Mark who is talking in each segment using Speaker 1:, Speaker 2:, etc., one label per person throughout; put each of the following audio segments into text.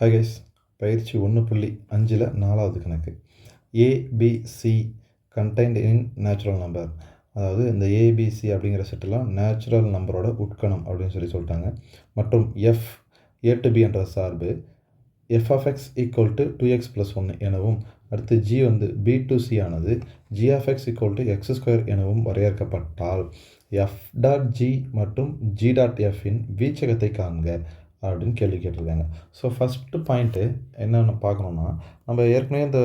Speaker 1: Hi பயிற்சி ஒன்று புள்ளி அஞ்சில் நாலாவது கணக்கு. ABC contained in natural number அதாவது இந்த ஏபிசி அப்படிங்கிற செட்டெல்லாம் நேச்சுரல் நம்பரோட உட்கணம் அப்படின்னு சொல்லி சொல்லிட்டாங்க. மற்றும் எஃப் ஏ டு பி என்ற சார்பு f of x equal to two x plus ஒன்று எனவும் அடுத்து ஜி வந்து பி டு சி ஆனது g of x equal to x square எனவும் வரையறுக்கப்பட்டால் எஃப் டாட் ஜி மற்றும் ஜி டாட் எஃப்பின் வீச்சகத்தை காண்க. அப்படின்னு கேள்வி கேட்டிருக்காங்க. ஸோ ஃபஸ்ட்டு பாயிண்ட்டு என்னென்னு பார்க்கணுன்னா நம்ம ஏற்கனவே இந்த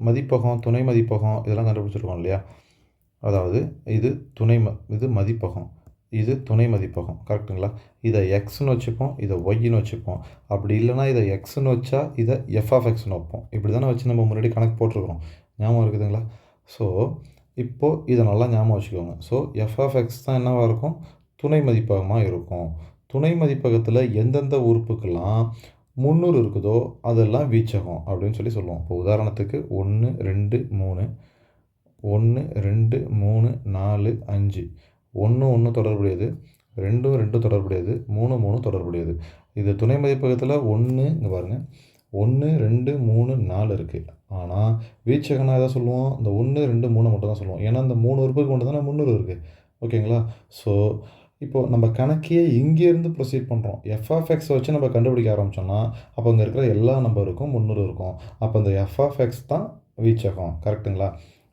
Speaker 1: மதிப்பகம் துணை மதிப்பகம் இதெல்லாம் கண்டுபிடிச்சிருக்கோம் இல்லையா? அதாவது இது துணை ம இது மதிப்பகம். இது துணை மதிப்பகம். கரெக்டுங்களா? இதை எக்ஸ்னு வச்சுப்போம் இதை ஒய்ன்னு வச்சுப்போம். அப்படி இல்லைனா இதை எக்ஸ்னு வச்சா இதை எஃப் ஆஃப் எக்ஸ்னு வைப்போம். இப்படி தானே வச்சு நம்ம முன்னாடி கணக்கு போட்டிருக்கிறோம். ஞாபகம் இருக்குதுங்களா? ஸோ இப்போது இதை நல்லா ஞாபகம் வச்சுக்கோங்க. ஸோ எஃப் ஆஃப் எக்ஸ் தான் என்னவாக இருக்கும்? துணை மதிப்பகமாக இருக்கும். துணை மதிப்பகத்தில் எந்தெந்த உறுப்புக்கெல்லாம் முந்நூறு இருக்குதோ அதெல்லாம் வீச்சகம் அப்படின்னு சொல்லி சொல்லுவோம். இப்போ உதாரணத்துக்கு ஒன்று ரெண்டு மூணு ஒன்று ரெண்டு மூணு நாலு அஞ்சு. ஒன்று ஒன்று தொடர்புடையது. ரெண்டும் ரெண்டு தொடர்புடையது. மூணு மூணு தொடர்புடையது. இது துணை மதிப்பகத்தில் ஒன்று இங்கே பாருங்கள் ஒன்று ரெண்டு மூணு நாலு இருக்குது ஆனால் வீச்சகனா எதாவது சொல்லுவோம்? இந்த ஒன்று ரெண்டு மூணு மட்டும் தான் சொல்லுவோம். ஏன்னா இந்த மூணு உறுப்புக்கு மட்டும் தானே முந்நூறு இருக்குது ஓகேங்களா? ஸோ இப்போது நம்ம கணக்கையே இங்கேருந்து ப்ரொசீட் பண்ணுறோம் எஃப்எஃப்எக்ஸ் வச்சு நம்ம கண்டுபிடிக்க ஆரம்பித்தோம்னா அப்போ இங்கே இருக்கிற எல்லா நம்பருக்கும் முந்நூறு இருக்கும். அப்போ இந்த எஃப்ஆஃப்எக்ஸ் தான் வீச்சகம் கரெக்டுங்களா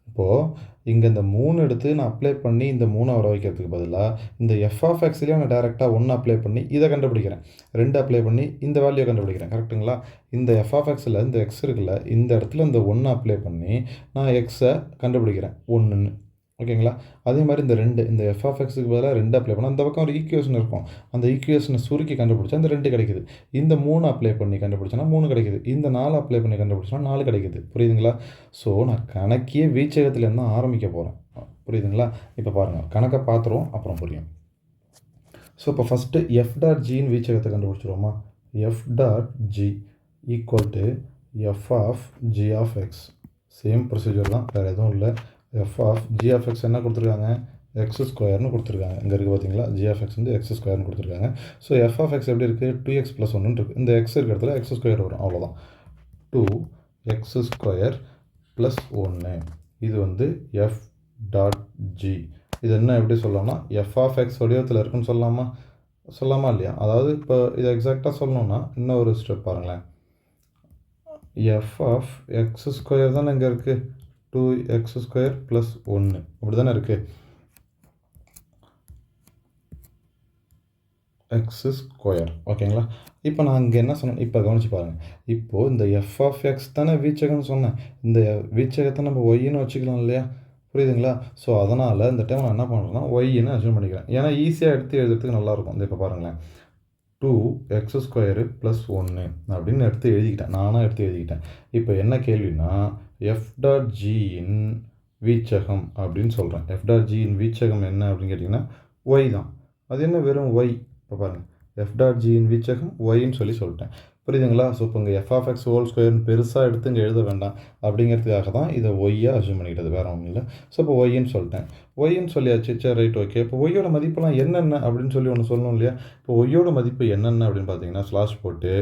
Speaker 1: இப்போது இங்கே இந்த மூணு எடுத்து நான் அப்ளை பண்ணி இந்த மூணை வர வைக்கிறதுக்கு பதிலாக இந்த எஃப்ஆஃப்எக்ஸ்லேயே நான் டேரெக்டாக ஒன்று அப்ளை பண்ணி இதை கண்டுபிடிக்கிறேன். ரெண்டு அப்ளை பண்ணி இந்த வேல்யூ கண்டுபிடிக்கிறேன். கரெக்டுங்களா இந்த எஃப்ஆஃப்எக்ஸில் இந்த எக்ஸ் இருக்குல்ல இந்த இடத்துல இந்த ஒன்று அப்ளை பண்ணி நான் எக்ஸை கண்டுபிடிக்கிறேன். ஒன்றுன்னு ஓகேங்களா? அதே மாதிரி இந்த ரெண்டு இந்த எஃப் ஆஃப் எக்ஸுக்கு பதிலாக ரெண்டு அப்ளை பண்ணால் அந்த பக்கம் ஒரு ஈக்குவேஷன் இருக்கும். அந்த ஈக்குவேஷனை சுருக்கி கண்டுபிடிச்சா அந்த ரெண்டு கிடைக்குது. இந்த மூணு அப்ளை பண்ணி கண்டுபிடிச்சோன்னா மூணு கிடைக்குது. இந்த நாலு அப்ளை பண்ணி கண்டுபிடிச்சோன்னா நாலு கிடைக்குது. புரியுதுங்களா? ஸோ நான் கணக்கியே வீச்சகத்துலேருந்து தான் ஆரம்பிக்க போகிறேன் புரியுதுங்களா? இப்போ பாருங்கள் கணக்கை பார்த்துருவோம். அப்புறம் புரியும். ஸோ இப்போ ஃபஸ்ட்டு எஃப் டாட் ஜின்னு வீச்சகத்தை கண்டுபிடிச்சிருவோமா? F dot g equal to f of g of x same procedure தான். வேறு எதுவும் இல்லை. எஃப் ஆஃப் ஜி என்ன கொடுத்துருக்காங்க? எக்ஸ் ஸ்கொயர்னு கொடுத்துருக்காங்க. இங்கே இருக்குது பார்த்தீங்களா ஜி வந்து எக்ஸ் ஸ்கொயர்னு கொடுத்துருக்காங்க. ஸோ எஃப் ஆஃப் எக்ஸ் எப்படி இருக்குது டூ எக்ஸ் ப்ளஸ் ஒன்று இருக்குது இந்த எக்ஸ் இருக்கிற இடத்துல எக்ஸ் ஸ்கொயர் வரும். அவ்வளோதான் டூ எக்ஸ் ஸ்கொயர் ப்ளஸ் ஒன்று இது வந்து எஃப் டாட் ஜி இது என்ன எப்படி சொல்லலாம்னா எஃப் ஆஃப் எக்ஸ் வடிவத்தில் இருக்குன்னு சொல்லலாமா? சொல்லாமா இல்லையா? அதாவது இப்போ இதை எக்ஸாக்டாக சொல்லணும்னா இன்னும் ஒரு ஸ்டெப் பாருங்களேன். எஃப் ஆஃப் எக்ஸ் ஸ்கொயர் தானே இங்கே இருக்குது டூ எக்ஸ் ஸ்கொயர் ப்ளஸ் ஒன்று அப்படி தானே இருக்குது எக்ஸ் ஸ்கொயர் ஓகேங்களா? இப்போ நான் இங்கே என்ன சொன்னேன்? இப்போ கவனிச்சு பாருங்கள் இப்போது இந்த எஃப் ஆஃப் எக்ஸ் தானே வீச்சகம்னு சொன்னேன். இந்த வீச்சகத்தை நம்ம ஒய்ன்னு வச்சுக்கலாம் இல்லையா? புரியுதுங்களா? ஸோ அதனால் இந்த டைம் நான் என்ன பண்ணுறேன்னா ஒய்ன்னு அச்சீவ் பண்ணிக்கிறேன். ஏன்னா ஈஸியாக எடுத்து எழுதுறதுக்கு நல்லாயிருக்கும். இந்த இப்போ பாருங்களேன். டூ எக்ஸ் ஸ்கொயரு ப்ளஸ் ஒன்று அப்படின்னு எடுத்து எழுதிக்கிட்டேன். நானாக எடுத்து எழுதிக்கிட்டேன். இப்போ என்ன கேள்வினா எஃப் டாட் ஜியின் வீச்சகம் அப்படின்னு சொல்கிறேன் எஃப் டாட் ஜியின் வீச்சகம் என்ன அப்படின்னு கேட்டிங்கன்னா ஒய் தான். அது என்ன வெறும் ஒய் இப்போ பாருங்கள் எஃப் டாட் ஜியின் வீச்சகம் ஒய்ன்னு சொல்லி சொல்லிட்டேன். புரியுதுங்களா? ஸோ இப்போ இங்கே எஃப் ஆஃப் எக்ஸ் ஹோல் ஸ்கொயர்னு பெருசாக எடுத்து இங்கே எழுத வேண்டாம். அப்படிங்கிறதுக்காக தான் இதை ஒய்யாக அசூம் பண்ணிக்கிட்டது. வேறு ஒன்றும் இல்லை. ஸோ இப்போ ஒய்ன்னு சொல்லிட்டேன். ஒய்ன்னு சொல்லியாச்சு. சரி ரைட் ஓகே இப்போ ஒய்யோட மதிப்புலாம் என்னென்ன அப்படின்னு சொல்லி ஒன்று சொல்லணும் இல்லையா? இப்போ ஒய்யோட மதிப்பு என்னென்ன அப்படின்னு பார்த்தீங்கன்னா ஸ்லாஷ் போட்டு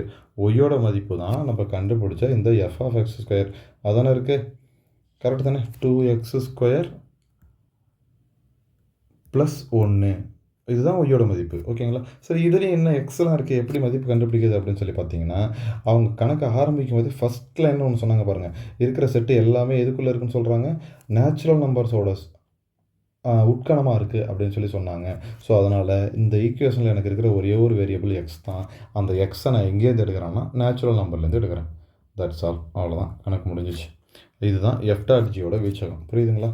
Speaker 1: ஒய்யோட மதிப்பு தான் நம்ம கண்டுபிடிச்ச இந்த எஃப் ஆஃப் எக்ஸ் ஸ்கொயர் அதானே இருக்குது கரெக்ட் தானே? டூ எக்ஸ் ஸ்கொயர் ப்ளஸ் ஒன்று இதுதான் ஒய்யோட மதிப்பு ஓகேங்களா சரி இதுலேயும் என்ன எக்ஸலாக இருக்குது எப்படி மதிப்பு கண்டுபிடிக்கிறது அப்படின்னு சொல்லி பார்த்தீங்கன்னா அவங்க கணக்கு ஆரம்பிக்கும் போது ஃபஸ்ட்டில் என்ன ஒன்று சொன்னாங்க பாருங்கள் இருக்கிற செட்டு எல்லாமே எதுக்குள்ளே இருக்குன்னு சொல்கிறாங்க நேச்சுரல் நம்பர்ஸோட உட்கணமாக இருக்குது அப்படின்னு சொல்லி சொன்னாங்க. ஸோ அதனால் இந்த ஈக்குவேஷனில் எனக்கு இருக்கிற ஒரே ஒரு வேரியபிள் எக்ஸ் தான். அந்த எக்ஸை நான் எங்கேருந்து எடுக்கிறேன்னா நேச்சுரல் நம்பர்லேருந்து எடுக்கிறேன். தட்ஸ் ஆல் அவ்வளோதான் கணக்கு முடிஞ்சிச்சு. இதுதான் எஃப்டாட்ஜியோட வீச்சகம். புரியுதுங்களா?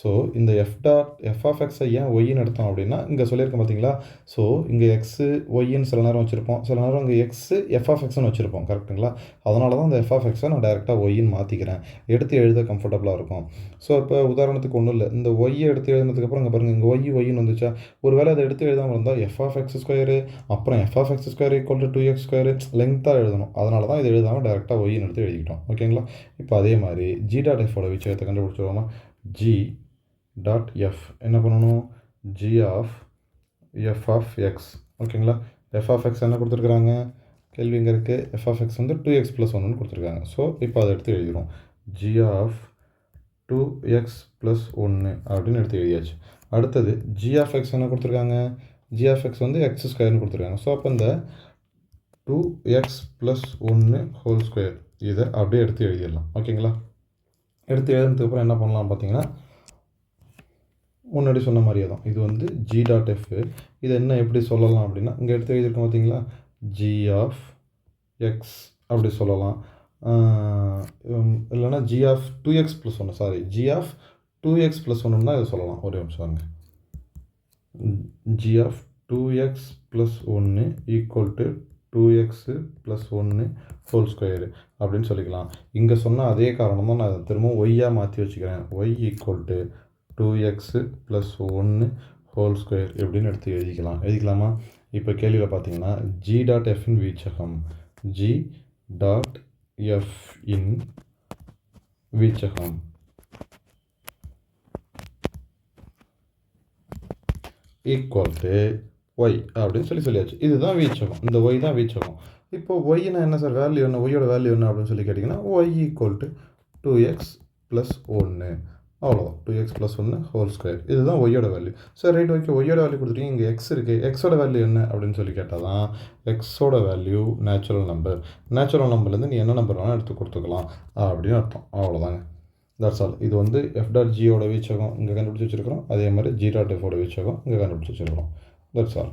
Speaker 1: ஸோ இந்த எஃப் டாட் எஃப் ஆஃப் எக்ஸை ஏன் ஒய்ன்னு எடுத்தோம் அப்படின்னா இங்கே சொல்லியிருக்கேன் பார்த்தீங்களா ஸோ இங்கே எக்ஸு ஒய்ன்னு சில நேரம் வச்சுருப்போம். சில நேரம் இங்கே எக்ஸு எஃப் ஆஃப் எக்ஸ்னு வச்சுருப்போம். கரெக்டுங்களா அதனால தான் இந்த எஃப் ஆஃப் எக்ஸை நான் டேரெக்டாக ஒய்ன்னு மாற்றிக்கிறேன் எடுத்து எழுத கம்ஃபர்டபுளாக இருக்கும். ஸோ இப்போ உதாரணத்துக்கு ஒன்றும் இல்லை. இந்த ஒய்யை எடுத்து எழுதுனதுக்கப்புறம் இங்கே பாருங்கள் இங்கே ஒய் ஒய்ன்னு வந்துச்சா? ஒரு வேளை அதை எடுத்து எழுதாமல் இருந்தால் எஃப் ஆஃப் எக்ஸ் ஸ்கொயரு அப்புறம் f of x square equal to two x square லெங்க்த்தாக எழுதணும். அதனால தான் இது எழுதாமல் டேரெக்டாக ஒய்ன்னு எடுத்து எழுதிக்கிட்டோம். ஓகேங்களா? இப்போ அதே மாதிரி ஜி டாட் எஃபோட விஷயத்தை கண்டுபிடிச்சிருவோமா ஜி டாட் எஃப் என்ன பண்ணணும்? G of f of x ஓகேங்களா எஃப் ஆஃப் எக்ஸ் என்ன கொடுத்துருக்குறாங்க? கேள்வி இங்கே இருக்குது எஃப் ஆஃப் எக்ஸ் வந்து டூ எக்ஸ் ப்ளஸ் ஒன்னு கொடுத்துருக்காங்க. ஸோ இப்போ அதை எடுத்து எழுதிடும் g of two x plus ஒன்று அப்படின்னு எடுத்து எழுதியாச்சு. அடுத்தது ஜி ஆஃப் எக்ஸ் என்ன கொடுத்துருக்காங்க? ஜி ஆஃப் எக்ஸ் வந்து எக்ஸ் ஸ்கொயர்னு கொடுத்துருக்காங்க. ஸோ அப்போ இந்த டூ எக்ஸ் ப்ளஸ் ஒன்று ஹோல் ஸ்கொயர் இதை அப்படியே எடுத்து எழுதிடலாம். ஓகேங்களா எடுத்து எழுதுனதுக்கப்புறம் என்ன பண்ணலாம் பார்த்தீங்கன்னா முன்னாடி சொன்ன மாதிரியே தான். இது வந்து ஜி டாட் எஃப் இதை என்ன எப்படி சொல்லலாம் அப்படின்னா இங்கே எடுத்து எழுதியிருக்கோம் பார்த்தீங்களா? ஜி ஆஃப் எக்ஸ் அப்படி சொல்லலாம். இல்லைனா இல்லைன்னா g of two x plus ஒன்று sorry g of two x plus ஒன்றுனா இதை சொல்லலாம். ஒரே நிமிஷம் வாங்க g of two x plus ஒன்று equal to two x plus ஒன்று ஹோல் ஸ்கொயரு அப்படின்னு சொல்லிக்கலாம். இங்கே சொன்ன அதே காரணம் தான் நான் அதை திரும்பவும் ஒய்யாக மாற்றி வச்சுக்கிறேன். Y equal to two X plus ஒன்று ஹோல் ஸ்கொயர் எப்படின்னு எடுத்து எழுதிக்கலாம். எழுதிக்கலாமா? இப்போ கேள்வியில் பார்த்தீங்கன்னா ஜி டாட் எஃப் இன் வீச்சகம். ஜி டாட் எஃப் இன் வீச்சகம். ஈக்குவல் டு ஒய் அப்படின்னு சொல்லி சொல்லியாச்சு. இதுதான் வீச்சகம். இந்த ஒய் தான் வீச்சகம். இப்போ ஒய்னா என்ன சார் வேல்யூ என்ன? ஒய்யோட வேல்யூ என்ன அப்படின்னு சொல்லி கேட்டிங்கன்னா y equal to two x plus ஒன்று அவ்வளோதான் டூ எக்ஸ் ப்ளஸ் ஒன்று ஹோல் ஸ்கொயர் இதுதான் ஒய்யோட வேல்யூ சார் ரைட் ஓகே ஒய்யோட வேல்யூ கொடுத்துருக்கீங்க இங்கே எக்ஸ் இருக்குது எக்ஸோட வேல்யூ என்ன அப்படின்னு சொல்லி கேட்டால் தான் எக்ஸோட வேல்யூ நேச்சுரல் நம்பர் நேச்சுரல் நம்பர்லேருந்து நீ என்ன நம்பர் வேணால் எடுத்து கொடுத்துக்கலாம். அப்படின்னு அர்த்தம். அவ்வளோதாங்க தட்ஸ் ஆல் இது வந்து எஃப் டாட் ஜியோட வீச்சகம் இங்கே கண்டுபிடிச்சி வச்சுருக்கிறோம். அதே மாதிரி ஜி டாட் எஃபோட வீச்சகம் இங்கே கண்டுபிடிச்சி வச்சுருக்கிறோம். That's all